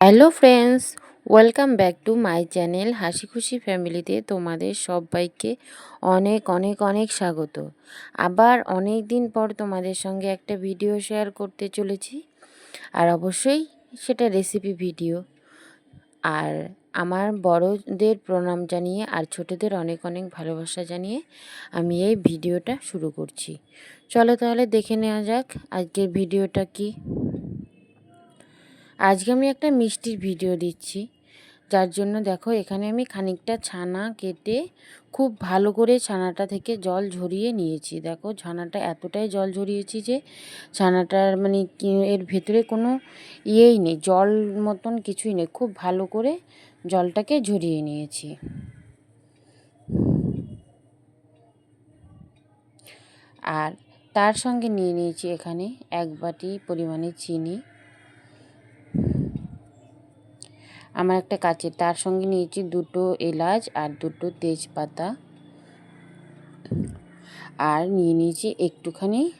Hello friends, welcome back to my channel হাসি খুশি ফ্যামিলিতে তোমাদের সবাইকে অনেক অনেক অনেক স্বাগত। আবার অনেক দিন পর তোমাদের সঙ্গে একটা ভিডিও শেয়ার করতে চলেছি। আর অবশ্যই সেটা রেসিপি ভিডিও আর আমার বড়দের প্রণাম জানিয়ে আর ছোটদের অনেক অনেক ভালোবাসা জানিয়ে আমি এই ভিডিওটা শুরু করছি। চলো তাহলে দেখে নেওয়া যাক আজকের ভিডিওটা কি। আজকে আমি একটা মিষ্টির ভিডিও দিচ্ছি। যার জন্য দেখো এখানে আমি খানিকটা ছানা কেটে খুব ভালো করে ছানাটা থেকে জল ঝরিয়ে নিয়েছি। দেখো ছানাটা এতটাই জল ঝরিয়েছি যে ছানাটার মানে এর ভেতরে কোনো ইয়েই নেই, জল মতন কিছুই নেই। খুব ভালো করে জলটাকে ঝরিয়ে নিয়েছি। আর তার সঙ্গে নিয়ে নিয়েছি এখানে এক বাটি পরিমাণে চিনি। আমার একটা কাচের তার সঙ্গে নিয়েছি দুটো এলাচ আর দুটো তেজপাতা। আর নিয়ে নিয়েছি একটুখানি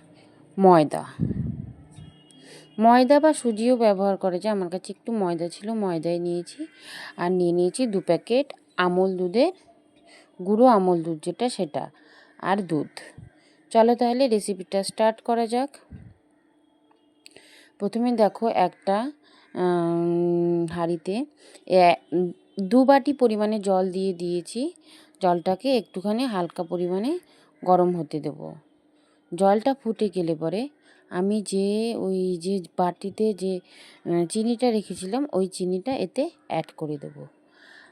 ময়দা। ময়দা বা সুজিও ব্যবহার করে যে আমার কাছে একটু ময়দা ছিল, ময়দাই নিয়েছি। আর নিয়ে নিয়েছি দু প্যাকেট আমল দুধের গুঁড়ো আমল দুধ, যেটা সেটা, আর দুধ। চলো তাহলে রেসিপিটা স্টার্ট করা যাক। প্রথমে দেখো একটা হাঁড়িতে। দু বাটি পরিমাণে জল দিয়ে দিয়েছি। জলটাকে একটুখানি হালকা পরিমাণে গরম হতে দেব। জলটা ফুটে গেলে পরে আমি যে, ওই যে বাটিতে যে চিনিটা রেখেছিলাম, ওই চিনিটা এতে অ্যাড করে দেব।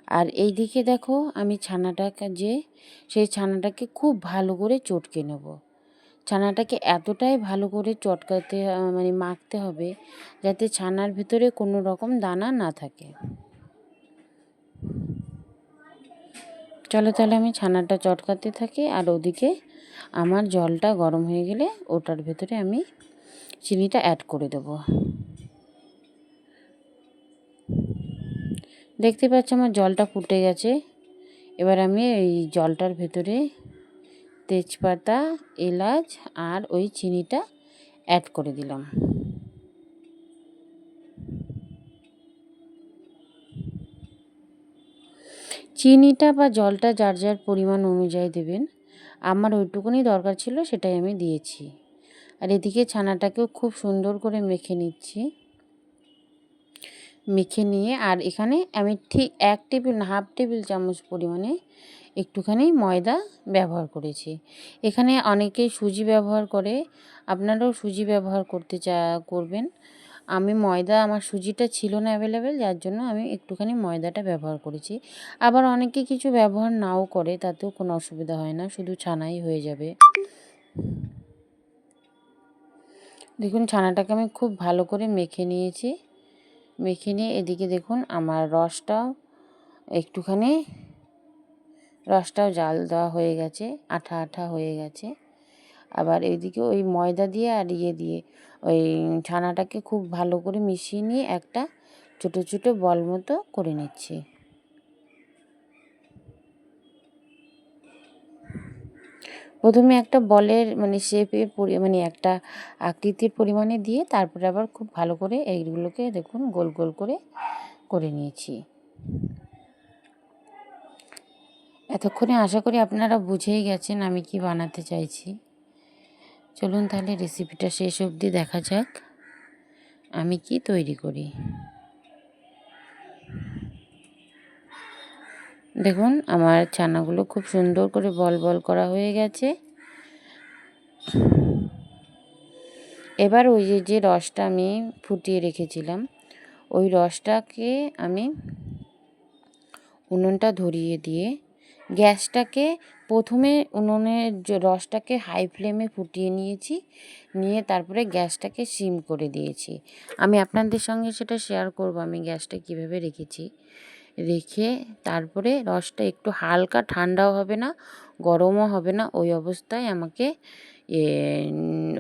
আর এই দিকে দেখো, আমি ছানাটাকে যে, সেই ছানাটাকে খুব ভালো করে চটকে নেব। ছানাটাকে এতটাই ভালো করে চটকাতে মানে মাখতে হবে যাতে ছানার ভিতরে কোনো রকম দানা না থাকে। চলো তাহলে আমি ছানাটা চটকাতে থাকি আর ওদিকে আমার জলটা গরম হয়ে গেলে ওটার ভেতরে আমি চিনিটা অ্যাড করে দেবো। দেখতে পাচ্ছি আমার জলটা ফুটে গেছে। এবার আমি এই জলটার ভেতরে তেজপাতা, এলাচ আর ওই চিনিটা অ্যাড করে দিলাম। চিনিটা বা জলটা যার যার পরিমাণ অনুযায়ী দেবেন। আমার ওইটুকুনি দরকার ছিল সেটাই আমি দিয়েছি। আর এদিকে ছানাটাকেও খুব সুন্দর করে মেখে নিচ্ছি। মেখে নিয়ে আর এখানে আমি ঠিক এক টেবিল, হাফ টেবিল চামচ পরিমাণে একটুখানি ময়দা ব্যবহার করেছি। এখানে অনেকেই সুজি ব্যবহার করে, আপনারাও সুজি ব্যবহার করতে চা, করবেন। আমি ময়দা, আমার সুজিটা ছিল না অ্যাভেলেবেল যার জন্য আমি একটুখানি ময়দাটা ব্যবহার করেছি। আবার অনেকে কিছু ব্যবহার নাও করে, তাতেও কোনো অসুবিধা হয় না, শুধু ছানাই হয়ে যাবে। দেখুন, ছানাটাকে আমি খুব ভালো করে মেখে নিয়েছি। মেখে নিয়ে এদিকে দেখুন আমার রসটাও একটুখানি, রসটাও জাল দেওয়া হয়ে গেছে, আঠা আঠা হয়ে গেছে। আবার এদিকে ওই ময়দা দিয়ে আর ইয়ে দিয়ে, ওই ছানাটাকে খুব ভালো করে মিশিয়ে নিয়ে একটা ছোটো ছোটো বল মতো করে নিচ্ছি। প্রথমে একটা বলের মানে শেপে মানে একটা আকৃতির পরিমাণে দিয়ে তারপরে আবার খুব ভালো করে এইগুলোকে দেখুন গোল গোল করে করে নিয়েছি। এতক্ষণে আশা করি আপনারা বুঝেই গেছেন আমি কি বানাতে চাইছি। চলুন তাহলে রেসিপিটা শেষ অবধি দেখা যাক, আমি কি তৈরি করি। দেখুন, আমার ছানাগুলো খুব সুন্দর করে বল বল করা হয়ে গেছে। এবার ওই যে যে রসটা আমি ফুটিয়ে রেখেছিলাম, ওই রসটাকে আমি উনুনটা ধরিয়ে দিয়ে, গ্যাসটাকে প্রথমে উনুনের রসটাকে হাই ফ্লেমে ফুটিয়ে নিয়েছি, নিয়ে তারপরে গ্যাসটাকে সিম করে দিয়েছি। আমি আপনাদের সঙ্গে সেটা শেয়ার করব, আমি গ্যাসটা কীভাবে রেখেছি। রেখে তারপরে রসটা একটু হালকা ঠান্ডাও হবে না, গরমও হবে না, ওই অবস্থায় আমাকে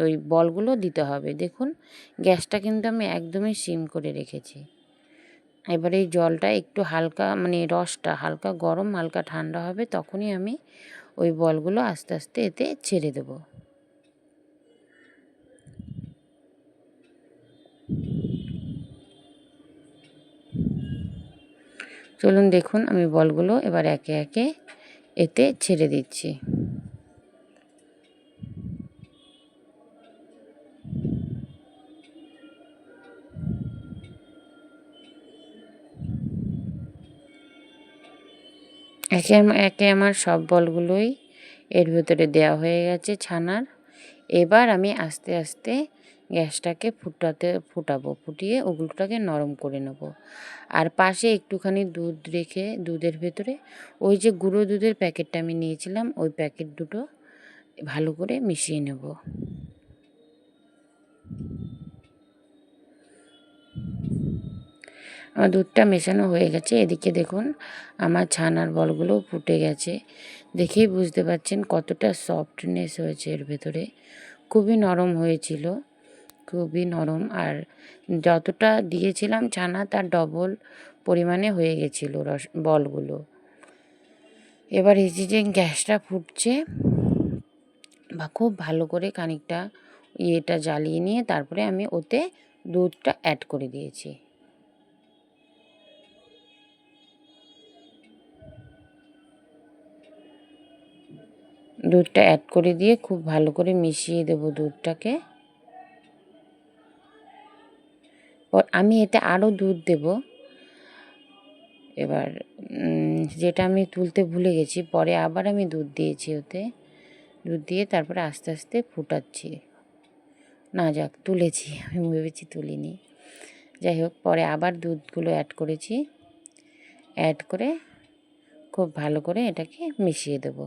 ওই বলগুলো দিতে হবে। দেখুন, গ্যাসটা কিন্তু আমি একদমই সিম করে রেখেছি। এবার এই জলটা একটু হালকা মানে রসটা হালকা গরম, হালকা ঠান্ডা হবে, তখনই আমি ওই বলগুলো আস্তে আস্তে এতে ছেড়ে দেব। চলুন দেখুন, আমি বলগুলো এবার একে একে এতে ছেড়ে দিচ্ছি। একে একে আমার সব বলগুলোই এর ভেতরে দেওয়া হয়ে গেছে ছানার। এবার আমি আস্তে আস্তে গ্যাসটাকে ফুটাতে, ফুটাবো, ফুটিয়ে ওগুলোটাকে নরম করে নেব। আর পাশে একটুখানি দুধ রেখে, দুধের ভেতরে ওই যে গুঁড়ো দুধের প্যাকেটটা আমি নিয়েছিলাম, ওই প্যাকেট দুটো ভালো করে মিশিয়ে নেব। আমার দুধটা মেশানো হয়ে গেছে, এদিকে দেখুন আমার ছানার বলগুলো ফুটে গেছে। দেখেই বুঝতে পারছেন কতটা সফটনেস হয়েছে এর ভেতরে। খুবই নরম হয়েছিল। খুবই নরম। আর যতটা দিয়েছিলাম ছানা, তার ডবল পরিমাণে হয়ে গেছিল রস, বলগুলো। এবার এই যে গ্যাসটা ফুটছে, বা খুব ভালো করে খানিকটা ইয়েটা জ্বালিয়ে নিয়ে তারপরে আমি ওতে দুধটা অ্যাড করে দিয়েছি। দুধটা অ্যাড করে দিয়ে খুব ভালো করে মিশিয়ে দেব দুধটাকে। পর আমি এতে আরও দুধ দেব। এবার যেটা আমি তুলতে ভুলে গেছি, পরে আবার আমি দুধ দিয়েছি ওতে। দুধ দিয়ে তারপরে আস্তে আস্তে ফুটাচ্ছি। না যাক, তুলেছি, আমি ভেবেছি তুলিনি। যাই হোক, পরে আবার দুধগুলো অ্যাড করেছি। অ্যাড করে খুব ভালো করে এটাকে মিশিয়ে দেবো।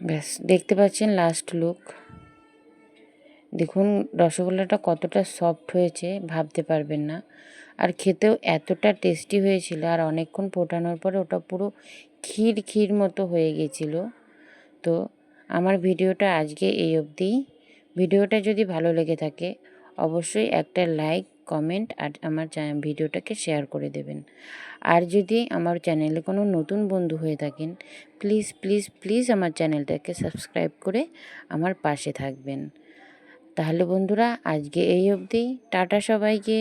ব্যাস, দেখতে পাচ্ছেন লাস্ট লুক দেখুন, রসগোল্লাটা কতটা সফট হয়েছে, ভাবতে পারবেন না। আর খেতেও এতটা টেস্টি হয়েছিল, আর অনেকক্ষণ ফোটানোর পরে ওটা পুরো ক্ষীর ক্ষীর মতো হয়ে গেছিল। তো আমার ভিডিওটা আজকে এই অবধিই ভিডিওটা যদি ভালো লেগে থাকে, অবশ্যই একটা লাইক কমেন্ট আর আমার ভিডিওটাকে শেয়ার করে দেবেন। আর যদি আমার চ্যানেলে কোনো নতুন বন্ধু হয়ে থাকেন প্লিজ প্লিজ প্লিজ আমার চ্যানেলটাকে সাবস্ক্রাইব করে আমার পাশে থাকবেন। তাহলে বন্ধুরা আজকে এই অবধি। টাটা সবাইকে।